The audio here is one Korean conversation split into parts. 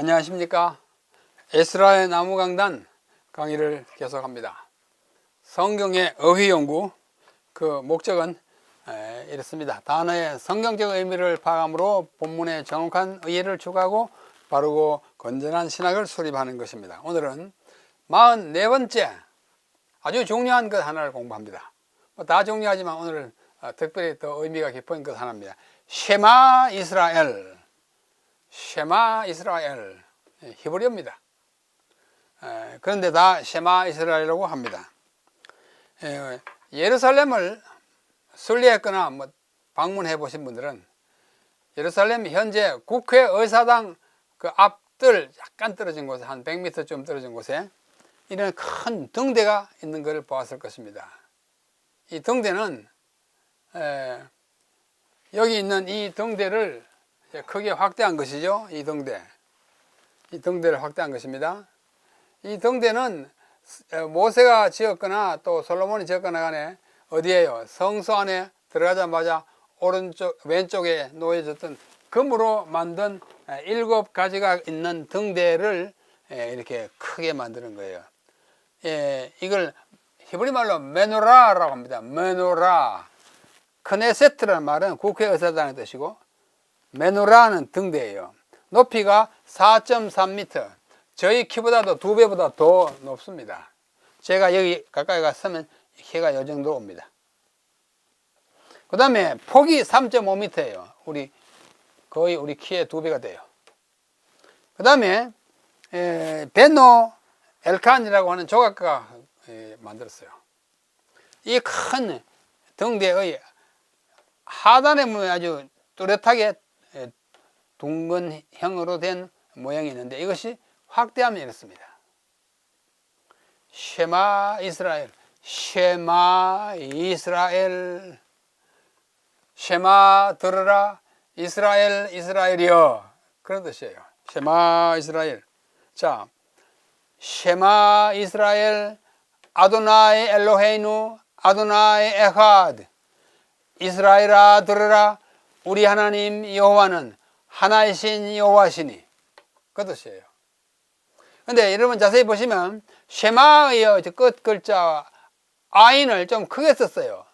안녕하십니까. 에스라의 나무 강단 강의를 계속합니다. 성경의 어휘 연구, 그 목적은 에, 이렇습니다. 단어의 성경적 의미를 파악함으로 본문의 정확한 의의를 추구하고 바르고 건전한 신학을 수립하는 것입니다. 오늘은 44번째 아주 중요한 것 하나를 공부합니다. 뭐다 중요하지만 오늘은 어, 특별히 더 의미가 깊은 것 하나입니다. 쉐마 이스라엘. 쉐마 이스라엘. 예, 히브리어입니다. 에, 그런데 다 쉐마 이스라엘이라고 합니다. 에, 예루살렘을 순례했거나 뭐 방문해 보신 분들은 예루살렘 현재 국회의사당 그 앞들 약간 떨어진 곳에 한 100m 좀 떨어진 곳에 이런 큰 등대가 있는 것을 보았을 것입니다. 이 등대는 에, 여기 있는 이 등대를 크게 확대한 것이죠. 이 등대. 이 등대를 확대한 것입니다. 이 등대는 에, 모세가 지었거나 또 솔로몬이 지었거나 간에 어디에요? 성소 안에 들어가자마자 오른쪽 왼쪽에 놓여졌던 금으로 만든 에, 일곱 가지가 있는 등대를 에, 이렇게 크게 만드는 거예요. 예, 이걸 히브리 말로 메노라라고 합니다. 메노라. 크네세트라는 말은 국회 의사당의 뜻이고 메노라는 등대예요. 높이가 4.3m. 저희 키보다도 두 배보다 더 높습니다. 제가 여기 가까이 갔으면 키가 이 정도 옵니다. 그 다음에 폭이 3.5m예요. 우리 거의 우리 키의 두 배가 돼요. 그 다음에 베노 엘칸이라고 하는 조각가가 에, 만들었어요. 이 큰 등대의 하단에 아주 뚜렷하게 에, 둥근형으로 된 모양이 있는데 이것이 확대하면 이렇습니다. 쉐마 이스라엘, 쉐마 이스라엘, 쉐마 들으라 이스라엘 이스라엘이여 그런 뜻이에요. 쉐마 이스라엘. 자, 쉐마 이스라엘 아도나이 엘로헤이누 아도나이 에하드 이스라엘아 들으라 우리 하나님 여호와는 하나이신 여호와시니 그 뜻이에요. 근데 여러분 자세히 보시면 쉐마의 끝 글자 아인을 좀 크게 썼어요.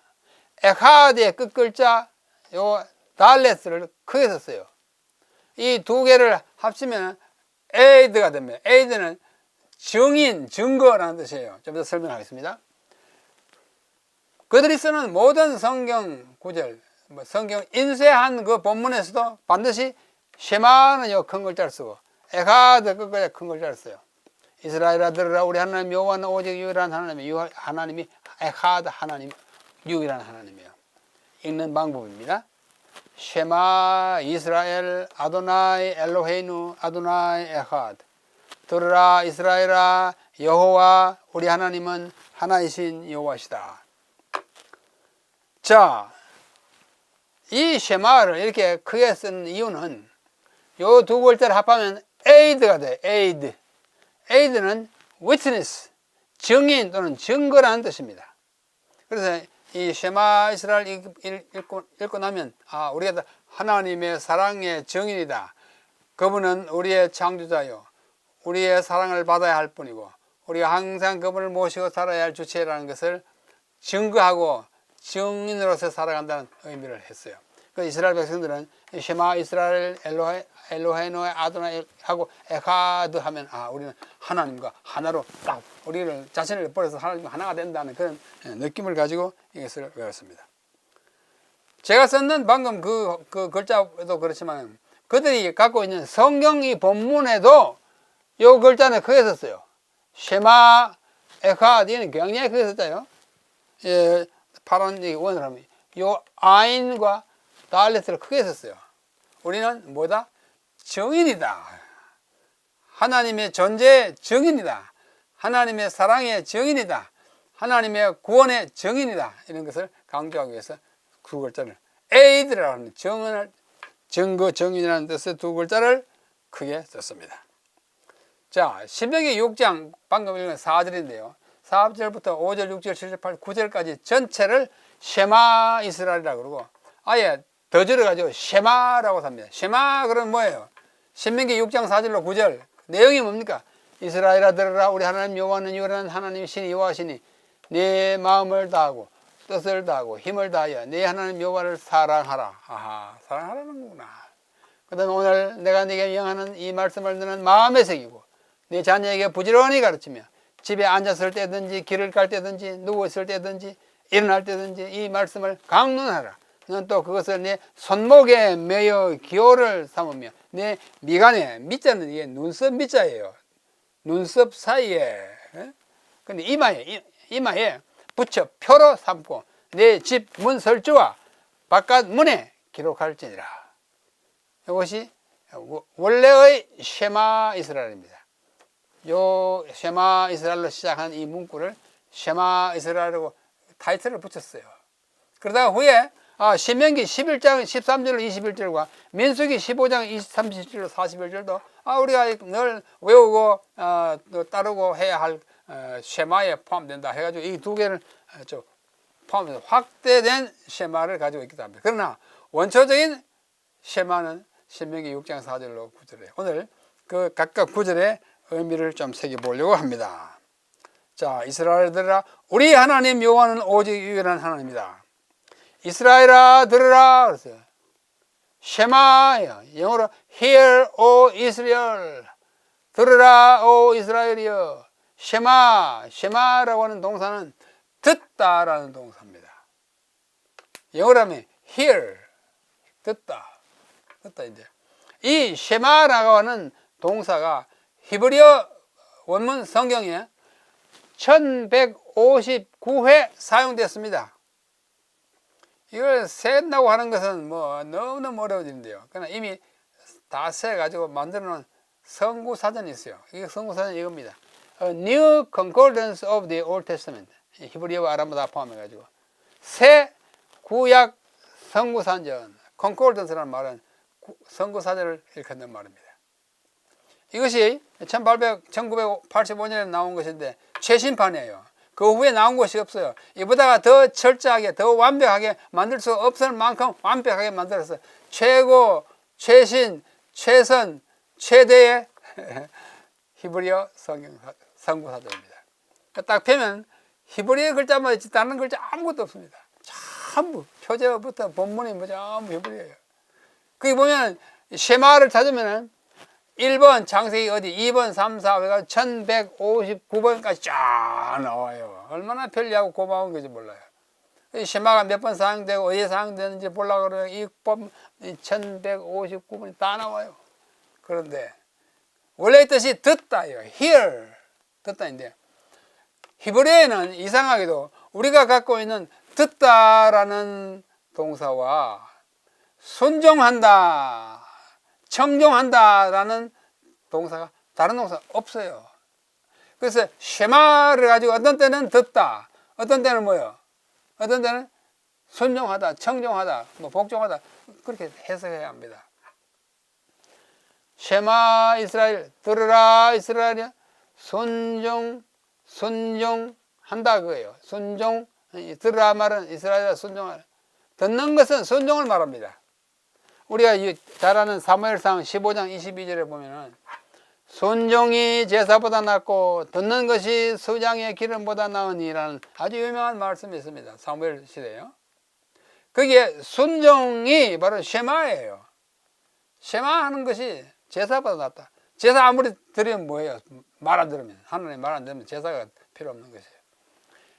에하드의 끝 글자 요 달레스를 크게 썼어요. 이 두 개를 합치면 에이드가 됩니다. 에이드는 증인, 증거라는 뜻이에요. 좀 더 설명하겠습니다. 그들이 쓰는 모든 성경 구절, 뭐 성경 인쇄한 그 본문에서도 반드시 쉐마는 요 큰 글자를 쓰고 에가드 그 글자 큰 글자를 써요. 이스라엘아 들으라 우리 하나님 여호와는 오직 유일한 하나님이 유 하나님이 에하드 하나님 유일한 하나님이에요. 읽는 방법입니다. 쉐마 이스라엘 아도나이 엘로헤이누 아도나이 에하드 들으라 이스라엘아 여호와 우리 하나님은 하나이신 여호와시다. 자, 이 쉐마를 이렇게 크게 쓴 이유는 요 두 글자를 합하면 에이드가 돼. 에이드. 에이드는 witness, 증인 또는 증거라는 뜻입니다. 그래서 이 쉐마 이스라엘 읽고, 읽고 나면 아 우리가 하나님의 사랑의 증인이다. 그분은 우리의 창조자요. 우리의 사랑을 받아야 할 뿐이고 우리가 항상 그분을 모시고 살아야 할 주체라는 것을 증거하고 증인으로서 살아간다는 의미를 했어요. 그 이스라엘 백성들은 쉐마 이스라엘 엘로헤 엘로헤노의 아도나 하고 에카드 하면 아 우리는 하나님과 하나로 딱 우리를 자신을 버려서 하나님과 하나가 된다는 그런 느낌을 가지고 이것을 외웠습니다. 제가 썼는 방금 그, 그 글자도 그렇지만 그들이 갖고 있는 성경이 본문에도 요 글자는 크게 썼어요. 쉐마 에카디는 굉장히 크게 썼어요. 예, 파란 이 원을 하면 요 아인과 달레스를 크게 썼어요. 우리는 뭐다? 정인이다. 하나님의 존재의 정인이다. 하나님의 사랑의 정인이다. 하나님의 구원의 정인이다. 이런 것을 강조하기 위해서 두 글자를 에이드라고 하는 정을 증거 정인이라는 뜻의 두 글자를 크게 썼습니다. 자, 신명기 6장 방금 읽은 4절인데요. 4절부터 5절, 6절, 7절, 8절, 9절까지 전체를 쉐마 이스라엘이라고 그러고 아예 더 줄여가지고 쉐마라고 삽니다. 쉐마 그러면 뭐예요? 신명기 6장 4절로 9절 내용이 뭡니까? 이스라엘아 들으라 우리 하나님 여호와는 유일한 하나님 신이 여호와시니 내 마음을 다하고 뜻을 다하고 힘을 다하여 내 하나님 여호와를 사랑하라. 아하, 사랑하라는 거구나. 그다음에 오늘 내가 네게 명하는 이 말씀을 너는 마음에 새기고 네 자녀에게 부지런히 가르치며 집에 앉았을 때든지 길을 갈 때든지 누워 있을 때든지 일어날 때든지 이 말씀을 강론하라. 너는 또 그것을 내 손목에 매여 기호를 삼으며 내 미간에 밑자는 이게 눈썹 밑자예요. 눈썹 사이에 예? 근데 이마에 이- 이마에 붙여 표로 삼고 내 집 문 설주와 바깥 문에 기록할지니라. 이것이 원래의 쉐마 이스라엘입니다. 요 쉐마 이스라엘로 시작한 이 문구를 쉐마 이스라엘이라고 타이틀을 붙였어요. 그러다가 후에 아, 신명기 11장 13절로 21절과 민수기 15장 30절로 41절도 아, 우리가 늘 외우고 어, 또 따르고 해야 할 어, 쉐마에 포함된다 해가지고 이 두 개를 어, 좀 포함해서 확대된 쉐마를 가지고 있기도 합니다. 그러나 원초적인 쉐마는 신명기 6장 4절로 9절에 오늘 그 각각 구절의 의미를 좀 새겨보려고 합니다. 자, 이스라엘들아, 우리 하나님 여호와는 오직 유일한 하나님이다. 이스라엘아 들으라 그랬어요. 쉐마야 영어로 Hear, O Israel. 들으라, 오 이스라엘이여. 쉐마, 쉐마라고 하는 동사는 듣다라는 동사입니다. 영어로 하면 hear, 듣다. 듣다 이제. 이 쉐마라고 하는 동사가 히브리어 원문 성경에 1159회 사용됐습니다. 이걸 셋다고 하는 것은 뭐 너무너무 어려워지는데요. 그러나 이미 다 세가지고 만들어 놓은 성구 사전이 있어요. 이게 성구 사전 이겁니다. A New Concordance of the Old Testament. 히브리어와 아람어 다 포함해가지고. 새 구약 성구 사전. Concordance라는 말은 구- 성구 사전을 일컫는 말입니다. 이것이 1800, 1985년에 나온 것인데 최신판이에요. 그 후에 나온 것이 없어요. 이보다가 더 철저하게, 더 완벽하게 만들 수 없을 만큼 완벽하게 만들어서 최고, 최신, 최선, 최대의 히브리어 성경 성구사도입니다. 딱 펴면 히브리어 글자만 있지 다른 글자 아무것도 없습니다. 전부 표제부터 본문이 뭐 전부 히브리어예요. 거기 보면 쉐마를 찾으면은 1번 창세기 어디 2번 3, 4 해가 1159번까지 쫙 나와요. 얼마나 편리하고 고마운 건지 몰라요. 이 쉐마가 몇 번 사용되고 어디에 사용되는지 보려고 그러면 이법 1159번이 다 나와요. 그런데 원래 뜻이 듣다예요. hear 듣다인데 히브리어에는 이상하게도 우리가 갖고 있는 듣다라는 동사와 순종한다, 청종한다라는 동사가 다른 동사 없어요. 그래서 쉐마를 가지고 어떤 때는 듣다, 어떤 때는 뭐요? 어떤 때는 순종하다, 청종하다, 뭐 복종하다 그렇게 해석해야 합니다. 쉐마 이스라엘 들으라 이스라엘이야 순종 순종한다 그거예요. 순종 들으라 말은 이스라엘아 순종하라. 듣는 것은 순종을 말합니다. 우리가 이잘 아는 사무엘상 15장 22절에 보면은 순종이 제사보다 낫고 듣는 것이 수장의 기름보다 나으니라는 아주 유명한 말씀이 있습니다. 사무엘 시대요. 거기에 순종이 바로 쉐마예요. 쉐마 하는 것이 제사보다 낫다. 제사 아무리 드리면 뭐예요? 말 안 들으면 하나님 말 안 들으면 제사가 필요 없는 것이에요.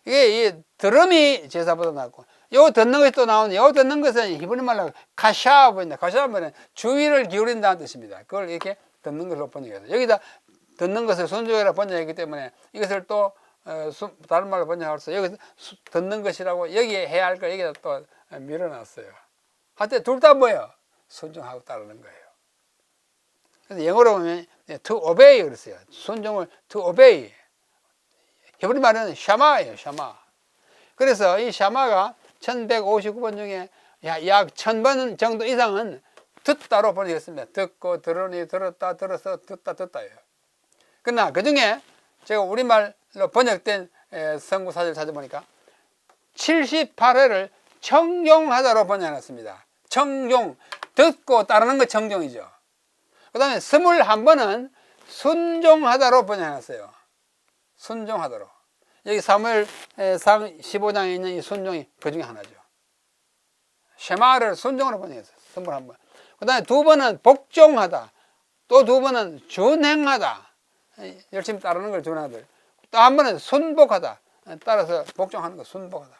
이게 이 들음이 제사보다 낫고 요 듣는 것이 또 나오는데 요 듣는 것은 히브리 말로 카샤 보인다. 카샤 말은 주의를 기울인다는 뜻입니다. 그걸 이렇게 듣는 것으로 번역해서 여기다 듣는 것을 순종이라 번역했기 때문에 이것을 또 어, 수- 다른 말로 번역할 수 여기서 수- 듣는 것이라고 여기에 해야 할 걸 여기다 또 밀어놨어요. 하여튼 둘 다 뭐예요? 순종하고 따르는 거예요. 그래서 영어로 보면 to obey 그랬어요. 순종을 to obey. 히브리 말은 샤마예요, 샤마. 그래서 이 샤마가 1159번 중에 야- 약 1000번 정도 이상은 듣다로 번역했습니다. 듣고 들으니 들었다 들어서 듣다 듣다예요. 그러나 그 중에 제가 우리말로 번역된 에, 성구사절 찾아보니까 78회를 청종하다로 번역했습니다. 청종, 듣고 따르는 거 청종이죠. 그 다음에 스물한 번은 순종하다로 번역해놨어요. 순종하다로. 여기 사무엘상 15장에 있는 이 순종이 그 중에 하나죠. 쉐마를 순종으로 번역했어요. 스물한 번. 그 다음에 두 번은 복종하다. 또 두 번은 준행하다. 열심히 따르는 걸 준하들. 또 한 번은 순복하다. 따라서 복종하는 거 순복하다.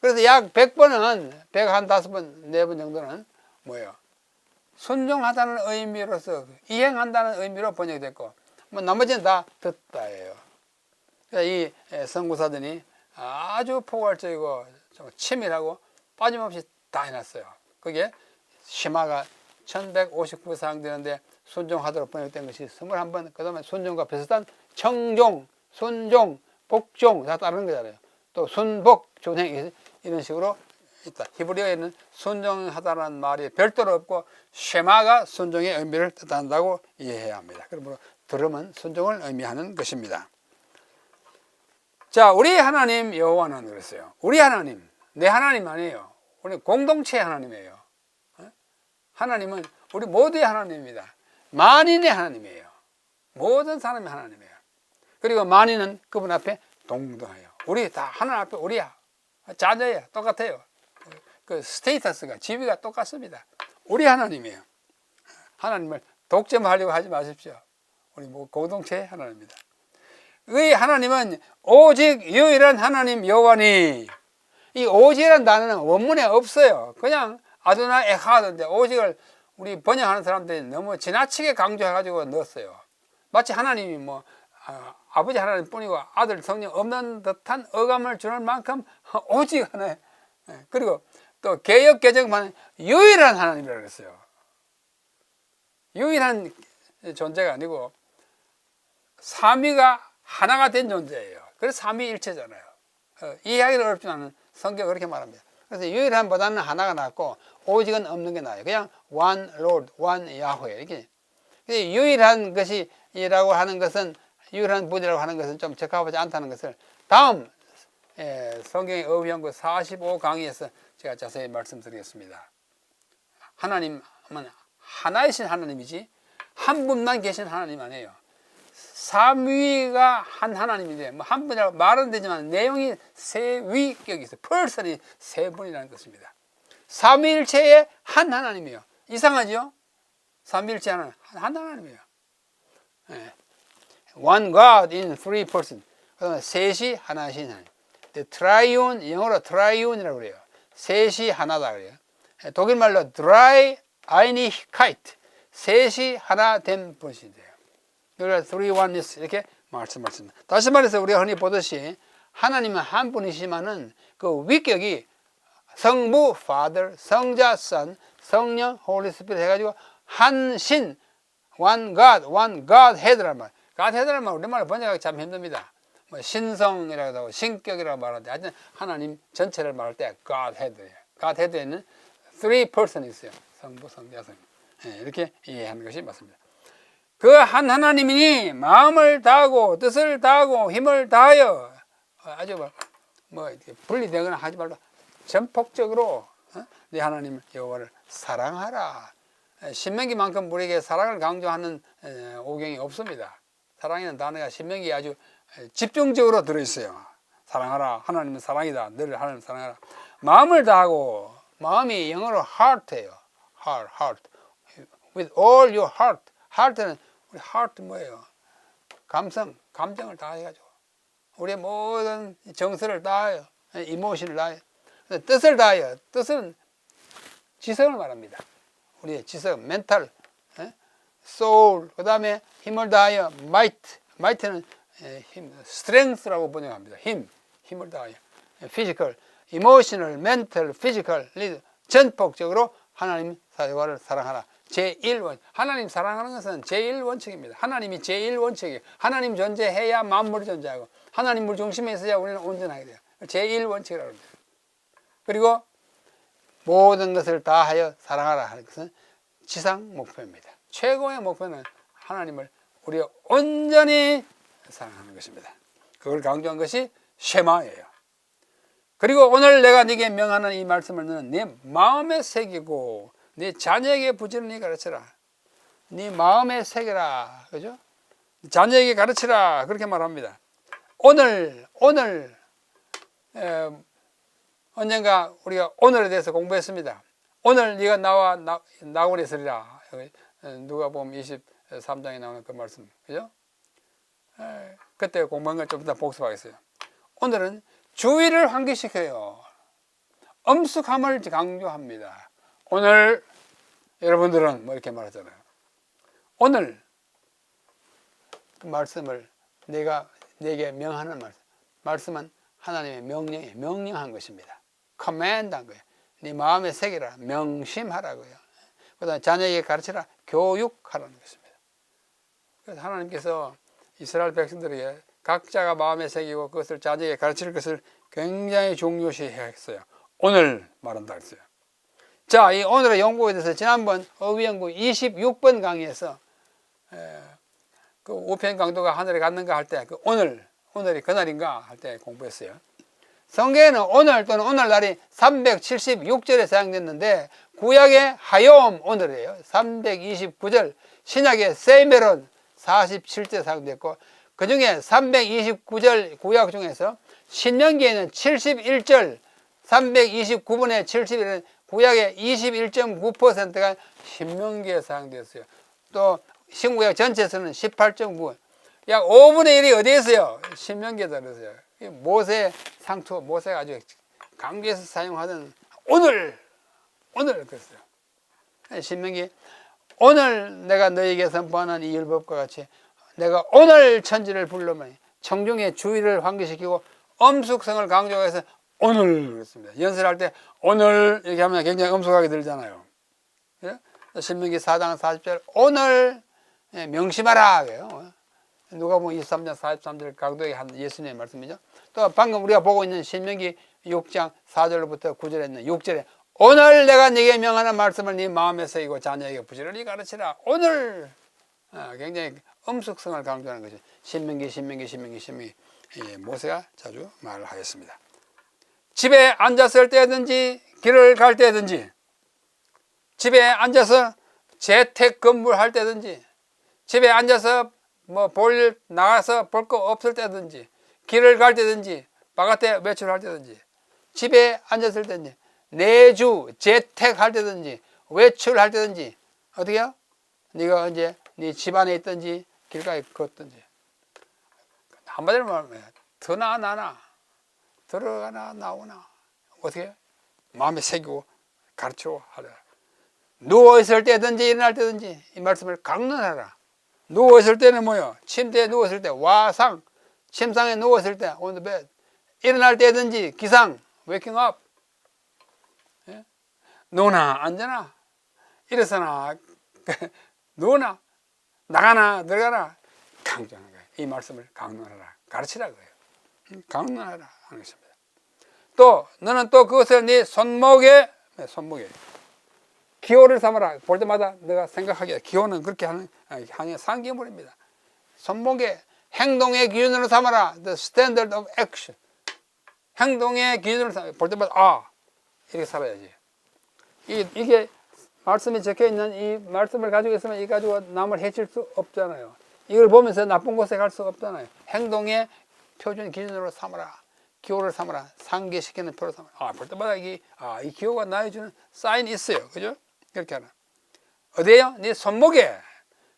그래서 약 100번은 105번, 4번 정도는 뭐예요? 순종하다는 의미로서 이행한다는 의미로 번역됐고 뭐 나머지는 다 듣다예요. 그래서 이 선구사들이 아주 포괄적이고 좀 치밀하고 빠짐없이 다 해놨어요. 그게 심화가 1159상 되는데 순종하도록 번역된 것이 21번, 그 다음에 순종과 비슷한 청종, 순종, 복종 다 따르는 거잖아요. 또 순복, 준행 이런 식으로 있다. 히브리어에는 순종하다는 말이 별도로 없고 쉐마가 순종의 의미를 뜻한다고 이해해야 합니다. 그러므로 들음은 순종을 의미하는 것입니다. 자, 우리 하나님 여호와는 그랬어요. 우리 하나님, 내 하나님 아니에요. 우리 공동체 하나님이에요. 어? 하나님은 우리 모두의 하나님입니다. 만인의 하나님이에요. 모든 사람의 하나님이에요. 그리고 만인은 그분 앞에 동등해요. 우리 다 하나님 앞에 우리야. 자녀야. 똑같아요. 그 스테이터스가 지위가 똑같습니다. 우리 하나님이에요. 하나님을 독점하려고 하지 마십시오. 우리 뭐 공동체 하나님입니다. 의 하나님은 오직 유일한 하나님 여호와니 이 오직이라는 단어는 원문에 없어요. 그냥 아도나 에하드인데 오직을 우리 번역하는 사람들이 너무 지나치게 강조해가지고 넣었어요. 마치 하나님이 뭐 아, 버지 하나님 뿐이고 아들 성령 없는 듯한 어감을 주는 만큼 오직 하나 그리고 또 개혁 개정만 유일한 하나님이라고 그랬어요. 유일한 존재가 아니고 삼위가 하나가 된 존재예요. 그래서 삼위일체잖아요. 어, 이해하기는 어렵지 않은 성경 그렇게 말합니다. 그래서 유일한보다는 하나가 낫고 오직은 없는 게 나아요. 그냥 one Lord, one Yahweh 이렇게. 유일한 것이라고 하는 것은 유일한 분이라고 하는 것은 좀 적합하지 않다는 것을 다음 예, 성경의 어휘연구 45강의에서 제가 자세히 말씀드리겠습니다. 하나님은 하나이신 하나님이지 한 분만 계신 하나님 아니에요. 삼위가 한 하나님인데 뭐한 분이라고 말은 되지만 내용이 세 위격이 있어요. 펄슨이 세 분이라는 뜻입니다. 삼위일체의 한 하나님이에요. 이상하죠? 삼위일체 하나님 한 하나님이에요. 네. One God in three person. 셋이 하나신 하나님. Triune 영어로 triune이라고 그래요. 셋이 하나다 그래요. 독일 말로 dry einigkeit. 셋이 하나 된 분이 돼요. 그래서 three oneness 이렇게 말씀하십니다. 다시 말해서 우리가 흔히 보듯이 하나님은 한 분이시만은 그 위격이 성부 Father, 성자 Son, 성령 Holy Spirit 해가지고 한 신, one God, one Godhead란 말. Godhead란 말 우리말로 번역하기 참 힘듭니다. 뭐 신성이라고 하고 신격이라고 말하는데 하여튼 하나님 전체를 말할 때 Godhead예요. Godhead에는 three person 있어요. 성부, 성자, 성. 네, 이렇게 이해하는 것이 맞습니다. 그 한 하나님이니 마음을 다하고 뜻을 다하고 힘을 다하여 아주 뭐, 뭐 분리되거나 하지 말고 전폭적으로 어? 네 하나님 여호와를 사랑하라. 신명기만큼 우리에게 사랑을 강조하는 오경이 없습니다. 사랑이라는 단어가 신명기에 아주 집중적으로 들어있어요. 사랑하라. 하나님은 사랑이다. 너를 하나님 사랑하라. 마음을 다하고 마음이 영어로 heart예요. heart, heart. With all your heart. heart는 우리 heart 뭐예요? 감성, 감정을 다 해가지고 우리의 모든 정서를 다해요. 이모션을 다해요. 뜻을 다해요. 뜻은 지성을 말합니다. 우리의 지성, 멘탈, soul, 그 다음에 힘을 다하여 might, might는 힘, strength라고 번역합니다. 힘, 힘을 다하여 physical, emotional, mental, physical, 전폭적으로 하나님 사회와를 사랑하라. 제1원 하나님 사랑하는 것은 제1원칙입니다. 하나님이 제1원칙이에요. 하나님 존재해야 만물이 존재하고 하나님을 중심에 있어야 우리는 온전하게 돼요. 제1원칙이라고 합니다. 그리고 모든 것을 다하여 사랑하라 하는 것은 지상 목표입니다. 최고의 목표는 하나님을 우리가 온전히 사랑하는 것입니다. 그걸 강조한 것이 쉐마예요. 그리고 오늘 내가 네게 명하는 이 말씀을 너는 네 마음에 새기고 네 자녀에게 부지런히 가르쳐라. 네 마음에 새겨라. 그죠? 자녀에게 가르치라. 그렇게 말합니다. 오늘 오늘 에, 언젠가 우리가 오늘에 대해서 공부했습니다. 오늘 네가 나와 나, 나오리 서리라. 누가 보면 23장에 나오는 그 말씀. 그죠? 에, 그때 공부한 걸좀 이따 복습하겠어요. 오늘은 주의를 환기시켜요. 엄숙함을 강조합니다. 오늘 여러분들은 뭐 이렇게 말하잖아요. 오늘 그 말씀을 내가 내게 명하는 말씀. 말씀은 하나님의 명령에 명령한 것입니다. 커맨드 한 거예요. 네 마음에 새기라. 명심하라고요. 그다음 자녀에게 가르치라. 교육하라는 것입니다. 그래서 하나님께서 이스라엘 백성들에게 각자가 마음에 새기고 그것을 자녀에게 가르칠 것을 굉장히 중요시 했어요. 오늘 말한다 했어요. 자, 이 오늘의 연구에 대해서 지난번 어휘연구 26번 강의에서 에, 그 우편 강도가 하늘에 갔는가 할 때 그 오늘 오늘이 그날인가 할 때 공부했어요. 성경에는 오늘 또는 오늘날이 376절에 사용됐는데 구약의 하욤 오늘이에요. 329절 신약의 세이메론 47절 사용됐고 그 중에 329절 구약 중에서 신명기에는 71절 329분의 71은 구약의 21.9%가 신명기에 사용되었어요. 또 신구약 전체에서는 18.9. 약 5분의 1이 어디에 있어요? 신명기에 들어있어요. 모세 상투, 모세가 아주 강조해서 사용하던 오늘, 오늘 그랬어요. 신명기, 오늘 내가 너에게 선포하는 이 율법과 같이 내가 오늘 천지를 불러면 청중의 주의를 환기시키고 엄숙성을 강조해서 오늘 그랬습니다. 연설할 때 오늘 이렇게 하면 굉장히 엄숙하게 들잖아요. 예? 신명기 4장 40절 오늘 예, 명심하라 그래요. 누가 보면 23장 43절 강도의 한 예수님의 말씀이죠. 또 방금 우리가 보고 있는 신명기 6장 4절부터 9절에 있는 6절에 오늘 내가 네게 명하는 말씀을 네 마음에 새기고 자녀에게 부지런히 가르치라. 오늘 아, 굉장히 엄숙성을 강조하는 것이 신명기 신명기 신명기 신명기 예, 모세가 자주 말을 하였습니다. 집에 앉았을 때든지 길을 갈 때든지 집에 앉아서 재택 근무를 할 때든지 집에 앉아서 뭐 볼 나가서 볼 거 없을 때든지 길을 갈 때든지 바깥에 외출할 때든지 집에 앉았을 때든지 내주 재택할 때든지 외출할 때든지 어떻게요? 네가 이제 네 집안에 있든지 길가에 걷든지 한마디로 말하면 드나 나나 들어가나 나오나 어떻게 마음에 새기고 가르쳐 하라. 누워 있을 때든지 일어날 때든지 이 말씀을 강론하라. 누워 있을 때는 뭐요? 침대에 누웠을 때 와상 침상에 누웠을 때 on the bed. 일어날 때든지 기상 waking up. 예? 누나 앉아나 일어서나 누나 나가나 들어가나 강조하는 거예요. 이 말씀을 강론하라. 가르치라 그래요. 강론하라 하는 것입니다 또 너는 또 그것을 네 손목에 네, 손목에 기호를 삼아라 볼 때마다 내가 생각하기에 기호는 그렇게 하는 하는 상기물입니다. 손목에 행동의 기준으로 삼아라 the standard of action 행동의 기준으로 삼아 볼 때마다 아 이렇게 살아야지 이, 이게 말씀이 적혀 있는 이 말씀을 가지고 있으면 이 가지고 남을 해칠 수 없잖아요. 이걸 보면서 나쁜 곳에 갈 수 없잖아요. 행동의 표준 기준으로 삼아라. 기호를 삼아라. 상기시키는 표로 삼아라. 아, 볼 때마다 이게, 아, 이 기호가 나에 주는 사인이 있어요. 그죠? 이렇게 하나. 어디에요? 네 손목에.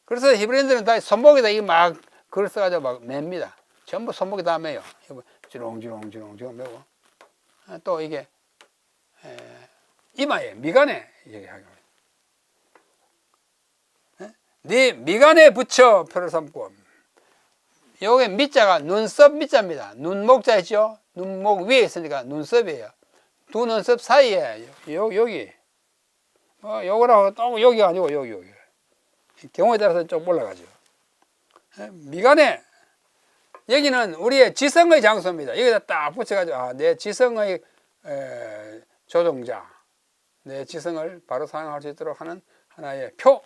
그래서 히브리인들은 다 손목에다 이막 글을 써가지고 막 맵니다. 전부 손목에 다 매요. 주렁주렁주렁주렁 매고. 아, 또 이게, 에, 이마에, 미간에 얘기하고. 네 미간에 붙여 표를 삼고 요게 밑자가 눈썹 밑자입니다. 눈목자 있죠? 눈목 위에 있으니까 눈썹이에요. 두 눈썹 사이에 요, 여기 어, 요거라고 또 여기가 아니고 여기 여기 경우에 따라서 좀 올라가죠. 미간에 여기는 우리의 지성의 장소입니다. 여기다 딱 붙여가지고 아, 내 지성의 에, 조종자, 내 지성을 바로 사용할 수 있도록 하는 하나의 표.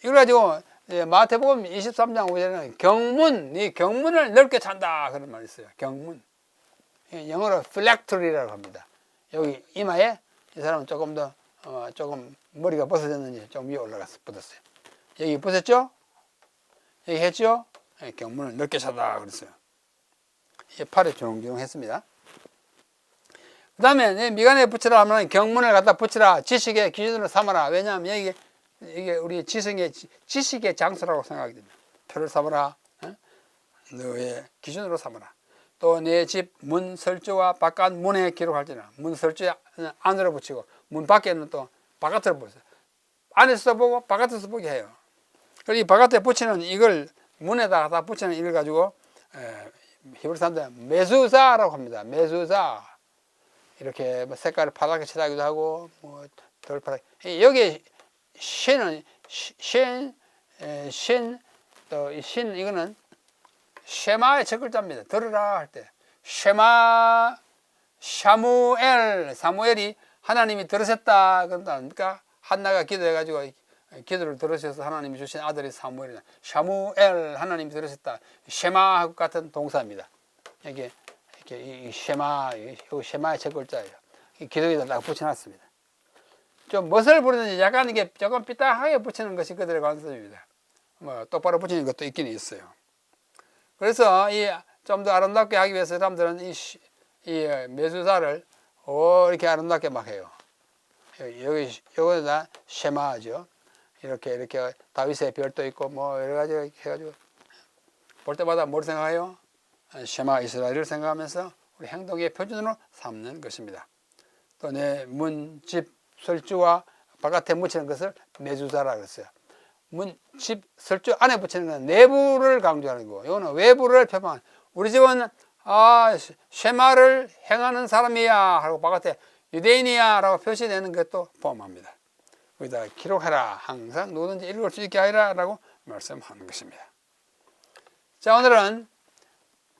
이걸 가지고 마태복음 23장 5절에는 경문, 이 경문을 넓게 찬다 그런 말이 있어요. 경문. 영어로 플렉토리라고 합니다. 여기 이마에 이 사람은 조금 더 어, 조금 머리가 벗어졌는지 좀 위에 올라가서 붙었어요. 여기 보셨죠? 여기 했죠? 예, 경문을 넓게 쳐다 그랬어요. 이 팔에 조롱조롱 했습니다. 그 다음에 미간에 붙이라 하면 경문을 갖다 붙이라 지식의 기준으로 삼아라. 왜냐하면 여기 이게 우리 지성의 지식의 장소라고 생각이 됩니다. 표를 삼아라. 어? 너의 기준으로 삼아라. 또 내 집 문 설주와 바깥 문에 기록할지나 문 설주 안으로 붙이고 문 밖에는 또 바깥으로 붙여요. 안에서 보고 바깥에서 보게 해요. 그리고 이 바깥에 붙이는 이걸 문에다가 다 붙이는 이걸 가지고 에, 히브리 사람들 메수사라고 합니다. 메수사 이렇게 뭐 색깔을 파랗게 칠하기도 하고 뭐 돌파랗게 여기 신은 신, 에, 신, 또이신 이거는 쉐마의 첫 글자입니다. 들으라 할 때 쉐마 샤무엘 사무엘이 하나님이 들으셨다 그런다니까 한나가 기도해가지고 기도를 들으셔서 하나님이 주신 아들이 사무엘이다. 샤무엘 하나님이 들으셨다. 쉐마 같은 동사입니다. 이게 이렇게 이 쉐마 이 쉐마의 첫 글자예요. 이 기도에다 딱 붙여놨습니다. 좀 멋을 부르는지 약간 이게 조금 삐딱하게 붙이는 것이 그들의 관습입니다. 뭐 똑바로 붙이는 것도 있긴 있어요. 그래서 이 좀 더 아름답게 하기 위해서 사람들은 이, 시- 이 매수사를 오 이렇게 아름답게 막 해요. 여기 여기 요거다 쉐마죠. 이렇게 이렇게 다윗의 별도 있고 뭐 여러 가지 해가지고 볼 때마다 뭘 생각해요? 쉐마 이스라엘을 생각하면서 우리 행동의 표준으로 삼는 것입니다. 또 내 문, 집, 설주와 바깥에 묻히는 것을 매주사라 그랬어요. 문, 집, 설주 안에 붙이는 건 내부를 강조하는 거고, 이거는 외부를 표방하는. 우리 집은 아 쉐마를 행하는 사람이야 하고 바깥에 유대인이야 라고 표시되는 것도 포함합니다. 거기다 기록해라. 항상 누구든지 읽을 수 있게 하라 라고 말씀하는 것입니다. 자 오늘은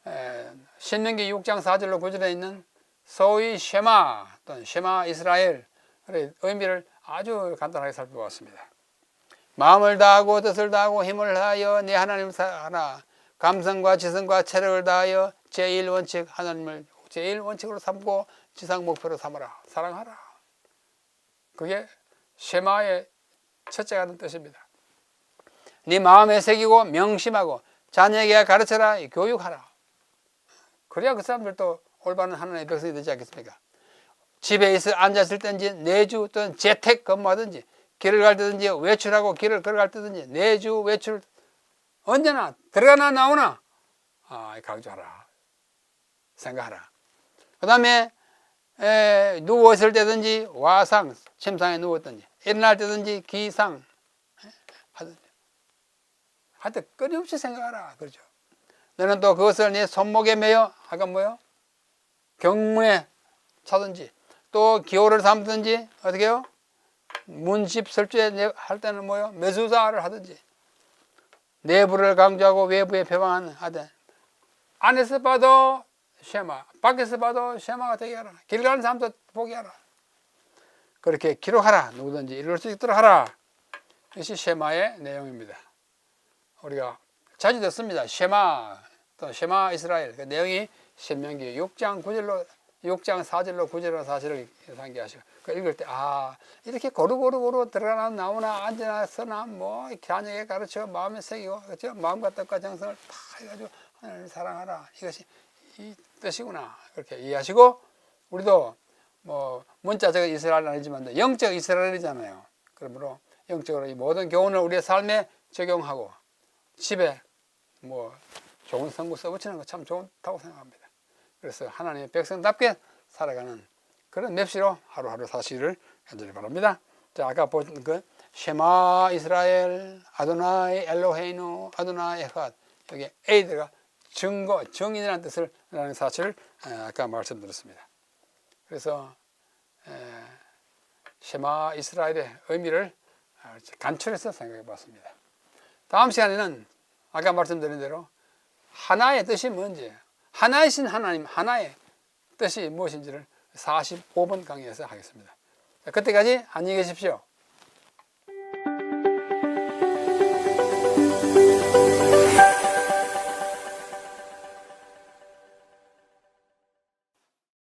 에, 신명기 6장 4절로 9절에 있는 소위 쉐마 또는 쉐마 이스라엘 의 의미를 아주 간단하게 살펴봤습니다. 마음을 다하고 뜻을 다하고 힘을 다하여 내 하나님을 사랑하라. 감성과 지성과 체력을 다하여 제1원칙 하나님을 제1원칙으로 삼고 지상 목표로 삼아라. 사랑하라. 그게 쉐마의 첫째 가 는 뜻입니다. 네 마음에 새기고 명심하고 자녀에게 가르쳐라. 교육하라. 그래야 그 사람들도 올바른 하나님의 백성이 되지 않겠습니까? 집에 있어 앉았을 때인지 내주 또는 재택 근무하든지 길을 갈 때든지 외출하고 길을 걸어갈 때든지 내주 외출 언제나 들어가나 나오나 아, 강조하라. 생각하라. 그 다음에 누워 있을 때든지 와상 침상에 누웠든지 일어날 때든지 기상 에, 하든지. 하여튼 끊임없이 생각하라. 그러죠. 너는 또 그것을 네 손목에 매여 아까 뭐요? 경문에 차든지 또 기호를 삼든지 어떻게 해요? 문집 설주에 내- 할 때는 뭐요? 매수사를 하든지 내부를 강조하고 외부에 표방하는 하든 안에서 봐도 쉐마 밖에서 봐도 쉐마가 되게 하라. 길 가는 사람도 보게 하라. 그렇게 기록하라. 누구든지 이룰 수 있도록 하라. 이것이 쉐마의 내용입니다. 우리가 자주 듣습니다. 쉐마 또 쉐마 이스라엘. 그 내용이 신명기 6장 9절로 6장 4절로 9절로 사실을 상기하시고 그 읽을 때 아 이렇게 고루고루고루 들어가나 나오나 앉으나 서나 뭐 자녀에게 가르쳐 마음에 새기고 그렇죠 마음과 뜻과 정성을 다 해가지고 하나님을 사랑하라. 이것이 이 뜻이구나. 그렇게 이해하시고 우리도 뭐 문자적 이스라엘은 아니지만 영적 이스라엘이잖아요. 그러므로 영적으로 이 모든 교훈을 우리의 삶에 적용하고 집에 뭐 좋은 성구 써붙이는 거 참 좋다고 생각합니다. 그래서 하나님의 백성답게 살아가는 그런 맵시로 하루하루 사시를 간절히 바랍니다. 자, 아까 본그 쉐마 이스라엘 아도나이 엘로헤이누 아도나이 에핫 여기 에이드가 증거, 증인이라는 뜻을 라는 사실을 에, 아까 말씀드렸습니다. 그래서 에, 쉐마 이스라엘의 의미를 아, 간추려서 생각해 봤습니다. 다음 시간에는 아까 말씀드린 대로 하나의 뜻이 뭔지, 하나이신 하나님, 하나의 뜻이 무엇인지를 45번 강의에서 하겠습니다. 자, 그때까지 안녕히 계십시오.